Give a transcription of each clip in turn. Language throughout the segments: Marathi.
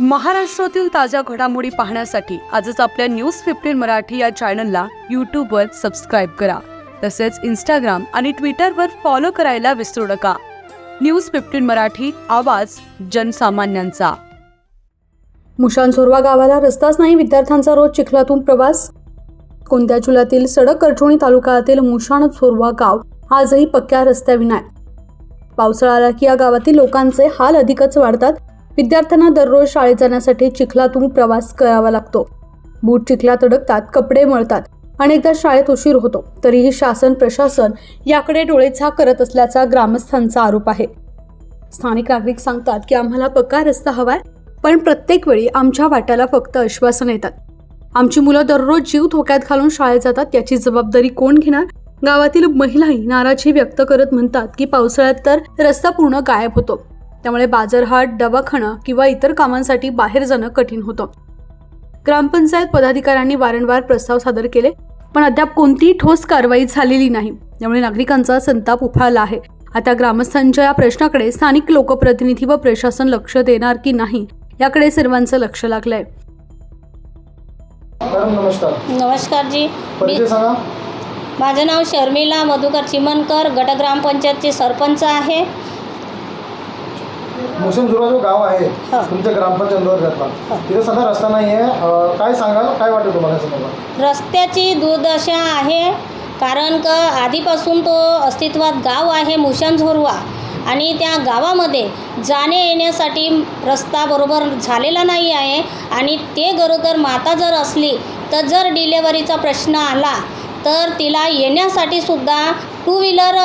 महाराष्ट्रातील ताज्या घडामोडी पाहण्यासाठी आजच आपल्या न्यूज फिफ्टीन मराठी या चॅनलला यूट्यूबवर सबस्क्राईब करा. तसेच इंस्टाग्राम आणि ट्विटरवर फॉलो करायला विसरू नका. न्यूज फिफ्टीन मराठी आवाज जनसामान्यांचा. मुशान सोरवा गावाला रस्ताच नाही विद्यार्थ्यांचा रोज चिखलातून प्रवास? कोणत्या जिल्ह्यातील सडक करचोणी तालुक्यातील मुशाण सोरवा गाव आजही पक्क्या रस्त्याविना पावसाळा आला की या गावातील लोकांचे हाल अधिकच वाढतात. विद्यार्थ्यांना दररोज शाळेत जाण्यासाठी चिखलातून प्रवास करावा लागतो. बूट चिखलात अडकतात कपडे मळतात अनेकदा शाळेत उशीर होतो तरीही शासन प्रशासन याकडे डोळेझाक करत असल्याचा ग्रामस्थांचा आरोप आहे. स्थानिक नागरिक सांगतात की आम्हाला पक्का रस्ता हवाय पण प्रत्येक वेळी आमच्या वाट्याला फक्त आश्वासन येतात. आमची मुलं दररोज जीव धोक्यात घालून शाळेत जातात याची जबाबदारी कोण घेणार? गावातील महिलाही नाराजी व्यक्त करत म्हणतात की पावसाळ्यात तर रस्ता पूर्ण गायब होतो. त्यामुळे बाजारहाट दवाखाना किंवा इतर कामांसाठी बाहेर जाणं कठीण होतं. ग्रामपंचायत पदाधिकाऱ्यांनी वारंवार प्रस्ताव सादर केले पण अद्याप कोणतीही ठोस कारवाई झालेली नाही. त्यामुळे नागरिकांचा संताप उफाळला आहे. आता ग्रामस्थांच्या या प्रश्नाकडे स्थानिक लोकप्रतिनिधी व प्रशासन लक्ष देणार की नाही याकडे सर्वांचं लक्ष लागलंय. नमस्कार. नमस्कार जी. माझं नाव शर्मिला मधुकर चिमनकर गट ग्रामपंचायतचे सरपंच आहे. मुसलदुर्गा जो गाव आहे हा. तुमच्या ग्रामपंचायत हा. तिथे सध्या रस्ता नाही आहे काय सांगाल? काय वाटतं तुम्हाला या संदर्भात? रस्त्याची दुर्दशा आहे कारण का आधीपासून तो अस्तित्वात गाव आहे मुशान झोरवा आणि त्या गावामध्ये जाणे येण्यासाठी रस्ता बरोबर झालेला नाही आहे. आणि ते गरोदर माता जर असली तर जर डिलेवरीचा प्रश्न आला तर तिला येण्यासाठी सुद्धा टू व्हीलर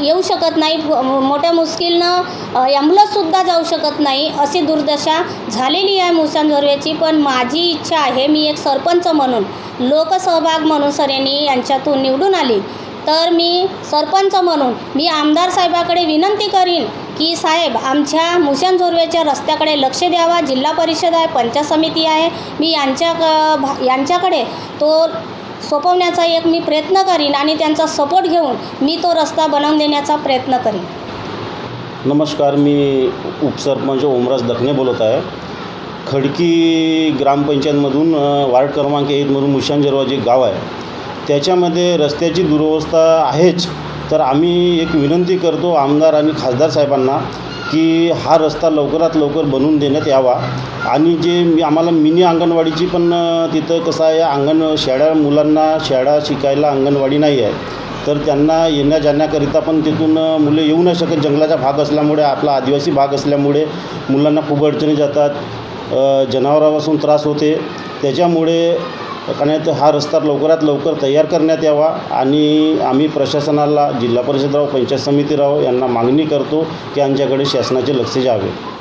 येऊ शकत नाही मोठ्या मुश्किलनं ॲम्ब्युलन्ससुद्धा जाऊ शकत नाही अशी दुर्दशा झालेली आहे मुसान झोरवेची पण माझी इच्छा आहे मी एक सरपंच म्हणून लोकसहभाग म्हणून सरेनी यांच्यातून निवडून आली. तर मी सरपंच म्हणून मी आमदार साहेबाकडे विनंती करीन की साहेब आमच्या मुशान झोरवेच्या रस्त्याकडे लक्ष द्यावा. जिल्हा परिषद आहे पंचायत समिती आहे. मी यांच्या भा- यांच्याकडे तो सोपवण्याचा एक मी प्रयत्न करीन आणि त्यांचा सपोर्ट घेऊन मी तो रस्ता बनवून देण्याचा प्रयत्न करीन. नमस्कार मी उपसरपंच म्हणजे ओमराज दखने बोलत आहे. खडकी ग्रामपंचायतमधून वार्ड क्रमांक एकमधून मुशांजरवा जे गाव आहे त्याच्यामध्ये रस्त्याची दुरवस्था आहेच. तर आम्ही एक विनंती करतो आमदार आणि खासदार साहेबांना की हा रस्ता लवकरात लवकर बनवून देण्यात यावा. आणि जे मी आम्हाला मिनी अंगणवाडीची पण तिथं कसं आहे अंगण शाळा मुलांना शाळा शिकायला अंगणवाडी नाही आहे. तर त्यांना येण्या जाण्याकरिता पण तिथून मुले मुलं येऊ नाही शकत. जंगलाचा भाग असल्यामुळे आपला आदिवासी भाग असल्यामुळे मुलांना खूप अडचणी जातात. जनावरापासून त्रास होते. त्याच्यामुळे कारण हा रस्ता लवकरात लवकर तयार करण्यात यावा आणि आम्ही प्रशासनाला जिल्हा परिषद राहो पंचायत समिती राहो यांना मागणी करतो की आमच्याकडे शासनाचे लक्ष जावे.